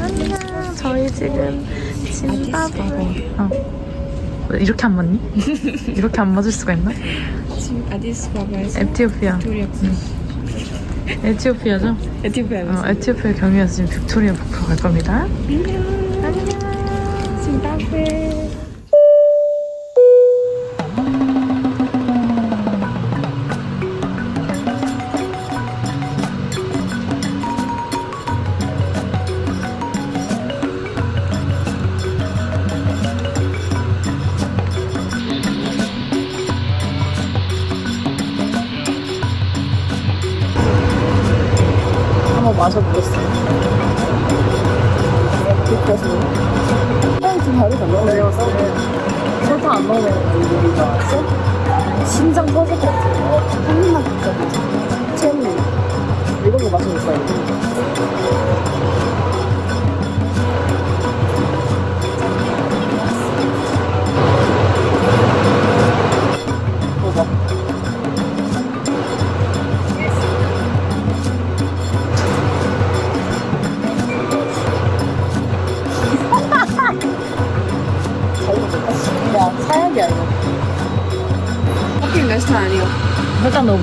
안녕. 저희 지금 짐바브웨. 어. 왜 이렇게 안 맞니? 이렇게 안 맞을 수가 있나? 지금 아디스 바바에서 에티오피아. 빅토리아 에티오피아죠? 에티오피아에서 어, 에티오피아 경유해서 지금 빅토리아 북으로 갈 겁니다. 짐바브웨 먹어. 야, 사약이야, 이거. 커피 몇 스타 아니요? 살짝 넣어.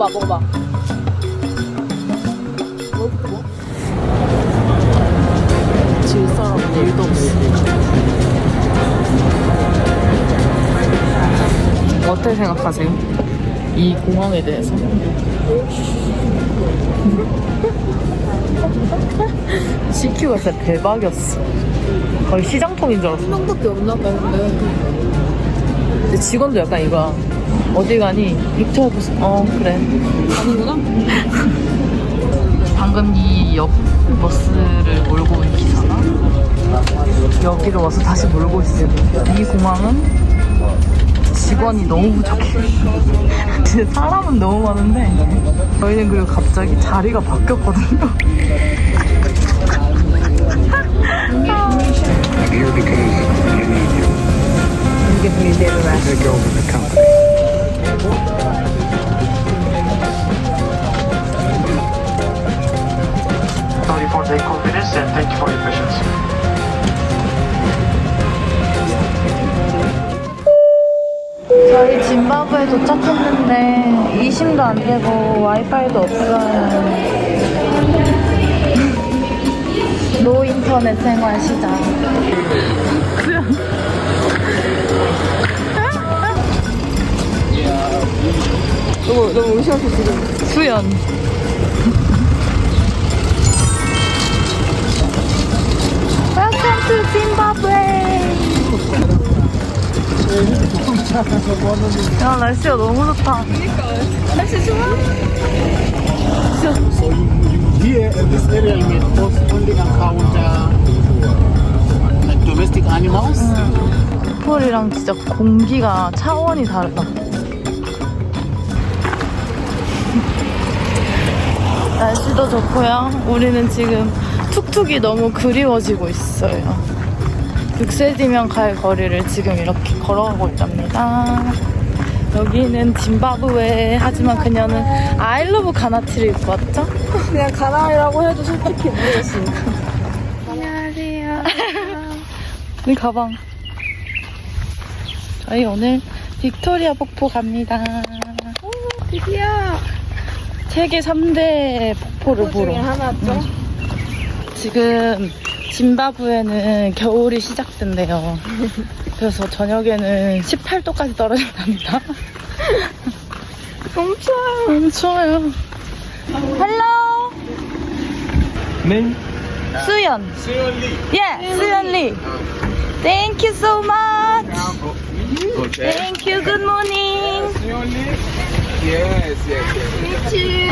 음, 먹어봐, 먹어봐. 질 사람은 일도 없어. 어떻게 생각하세요? 이 공항에 대해서? CQ가 진짜 대박이었어. 거의 시장통인 줄 알았어. 한 명밖에 없나 봐요 근데 직원도 약간 이거야. 어디 가니? 빅토리아 보스. 어, 그래. 가는구나? 방금 이 옆 버스를 몰고 온 기사가 여기로 와서 다시 몰고 있어요. 이 공항은 직원이 너무 부족해. 진짜 사람은 너무 많은데 저희는 그리고 갑자기 자리가 바뀌었거든요. to 이게 빌데르라. take over the company. Sorry for the inconvenience and thank you for your patience. 저희 짐바브에 도착했는데 이심도 안 되고 와이파이도 없어요. 노 인터넷 생활 시작. 너무 너무 의심없이 지금 수연. Welcome to Zimbabwe. 야 날씨가 너무 좋다. 날씨 좋아? So you, you here in this area you may post only encounter like domestic animals. 폴이랑 진짜 공기가 차원이 다르다. 날씨도 좋고요. 우리는 지금 툭툭이 너무 그리워지고 있어요. 6세지면 갈 거리를 지금 이렇게 걸어가고 있답니다. 여기는 짐바브웨 하지만 그녀는 아이러브 가나티를 입고 왔죠? 그냥 가나이라고 해도 솔직히 모르겠어요 이 가방. 저희 오늘 빅토리아 폭포 갑니다. 드디어 세계 3대 폭포를 보러. 하나죠? 지금 짐바브웨는 겨울이 시작된대요. 그래서 저녁에는 18도까지 떨어진답니다. 너무 추워요 너무 추워요. 헬로! Name? 수연. 수연 리. 예, 수연 리. Thank you so much. Thank you. Good morning. Yes, yes, yes. Meet you.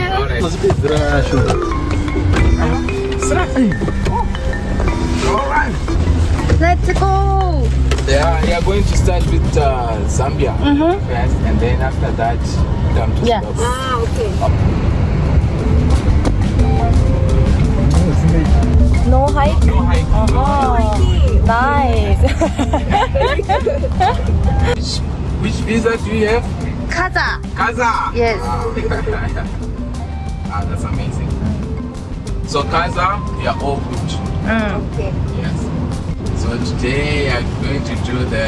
Let's go. Yeah, you are going to start with uh, Zambia mm -hmm. first, and then after that, come to yeah. South. Ah, okay. No hike? No hike. Oh, nice. which, which visa do you have? Kaza. Kaza? Yes. Ah. ah, that's amazing. So Kaza, we are all good. Mm. Okay. Yes. So today I'm going to do the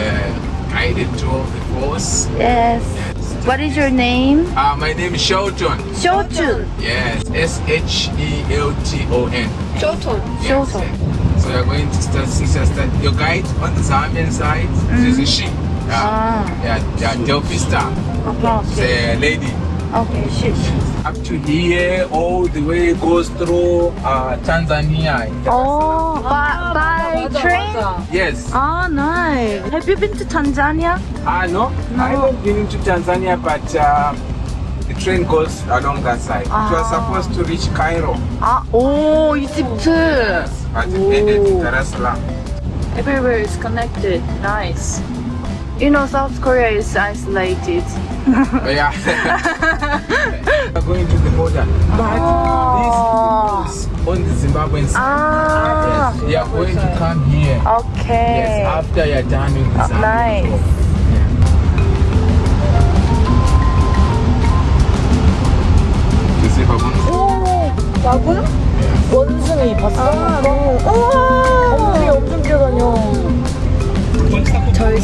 guided tour of the course. Yes. What is your name? Uh, my name is Shelton. Shelton. Yes, S H E L T O N. Shelton. Yes, Shelton. So you're going to start see sister. Your guide on the Zambian side, mm. she's a mm-hmm. she. Yeah, ah. yeah, yeah, Delphi star. Okay. She's a lady. Okay, shit. Up to here, all the way goes through uh, Tanzania. Oh, ah, by, by train? Yes. Oh, nice. Have you been to Tanzania? Ah, no, no. I haven't been to Tanzania, but uh, the train goes along that side. Ah. It was ah. supposed to reach Cairo. Ah, oh, Egypt. Yes, but it ended in Jerusalem. Everywhere is connected. Nice. You know, South Korea is isolated. But yeah, we're going to the border. But Oh. this is on the Zimbabwean side. Ah, Yes, you are going to come here. okay. Yes, after you're done with the Oh, Zambian nice. tour. You see Babun? 오, 나고요? 원숭이 봤어? 아, 너무. 우와! 원숭이 엄청 뛰어다녀.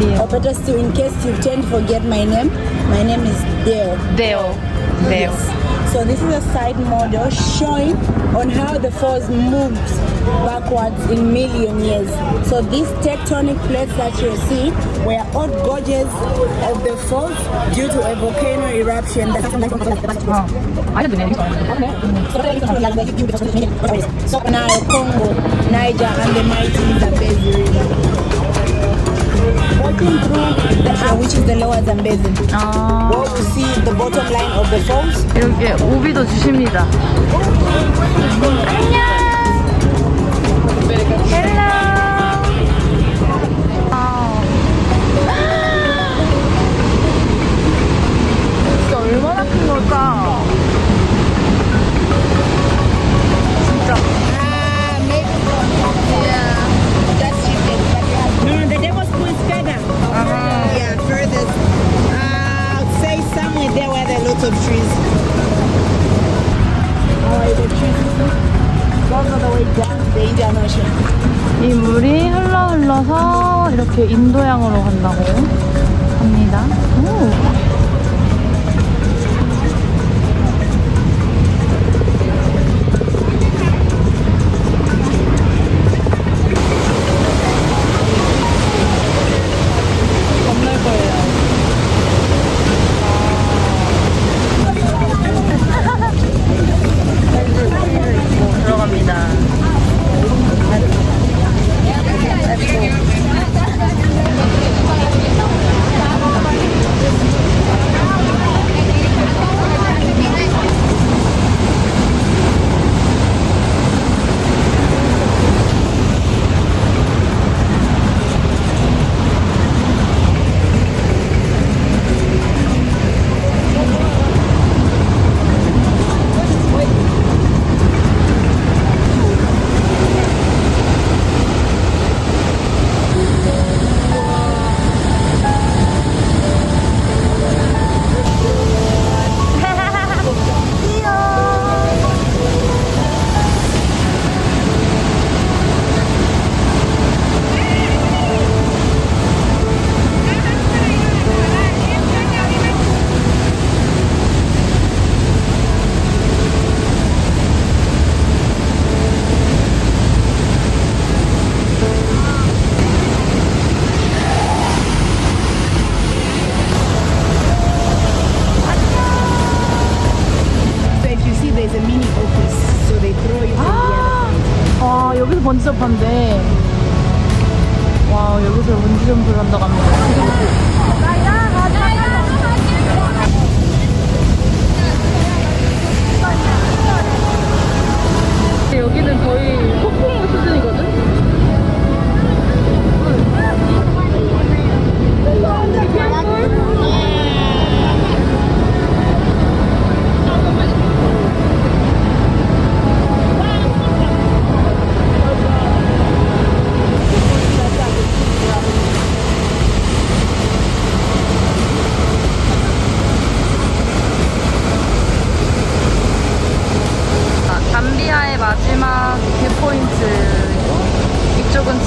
Deo. Oh, or in case you tend to forget my name, my name is Deo. Deo. Deo. Yes. So this is a side model showing on how the force moves backwards in million years. So these tectonic plates that you see were old gorges of the fault due to a volcano eruption. So now Congo, Niger, and the mighty Zambezi River Walking through the uh, which is the lower Zambezi. 아, Well, to see the bottom line of the falls. 이렇게 오비도 주십니다. 안녕. 인도양으로 간다고 합니다. 오.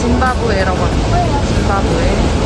짐바브웨라고 합니다. 짐바브웨.